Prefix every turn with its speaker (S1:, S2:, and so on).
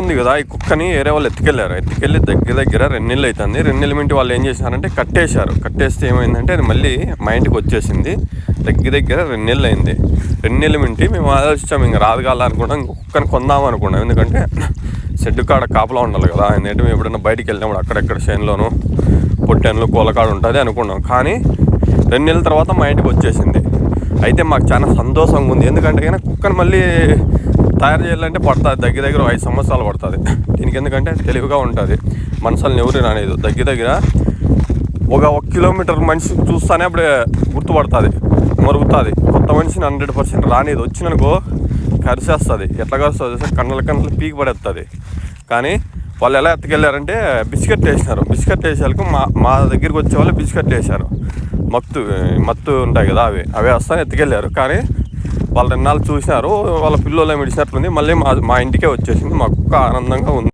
S1: ఉంది కదా ఈ కుక్కని వేరే వాళ్ళు ఎత్తుకెళ్ళారు. ఎత్తుకెళ్ళి దగ్గర దగ్గర రెండు అవుతుంది రెండు మింటి వాళ్ళు ఏం చేశారంటే కట్టేశారు. కట్టేస్తే ఏమైందంటే అది మళ్ళీ మా ఇంటికి వచ్చేసింది. దగ్గర దగ్గర రెండు అయింది. రెండు మింటి మేము ఆలోచించాము ఇంకా రాదు కాలనుకున్నాం ఇంక కుక్కని కొందాం అనుకున్నాం. ఎందుకంటే షెడ్ కాడ కాపలా ఉండాలి కదా. ఎందుకంటే మేము ఎప్పుడైనా బయటికి వెళ్ళినప్పుడు అక్కడెక్కడ చేనులోను పొట్టెన్లు కోలకాడు ఉంటుంది అనుకున్నాం. కానీ రెండు తర్వాత మా ఇంటికి వచ్చేసింది. అయితే మాకు చాలా సంతోషంగా ఉంది. ఎందుకంటే కనుక కుక్కను మళ్ళీ తయారు చేయాలంటే పడుతుంది దగ్గర దగ్గర ఐదు సంవత్సరాలు పడుతుంది. దీనికి ఎందుకంటే తెలివిగా ఉంటుంది. మనసులను ఎవరు రాలేదు దగ్గర దగ్గర ఒక ఒక కిలోమీటర్ మనిషి చూస్తానే అప్పుడే గుర్తుపడుతుంది మరుగుతుంది. కొత్త మనిషిని హండ్రెడ్ పర్సెంట్ రానేది. వచ్చిననుకో కరిసేస్తుంది. ఎట్లా కరుస్తుంది కన్నుల కన్నులు పీకి పడేస్తుంది కానీ వాళ్ళు ఎలా ఎత్తుకెళ్ళారంటే బిస్కెట్ వేసినారు. బిస్కెట్ వేసేందుకు మా మా దగ్గరికి వచ్చే వాళ్ళు బిస్కెట్ వేశారు. మత్తు మత్తు ఉంటాయి కదా అవి. అవి వస్తాను ఎత్తుకెళ్ళారు. కానీ వాళ్ళు రెండాళ్ళు చూసినారు వాళ్ళ పిల్లలు ఏమి ఇడిచినట్లుంది మళ్ళీ మా మా ఇంటికే వచ్చేసింది. మాకు ఆనందంగా ఉంది.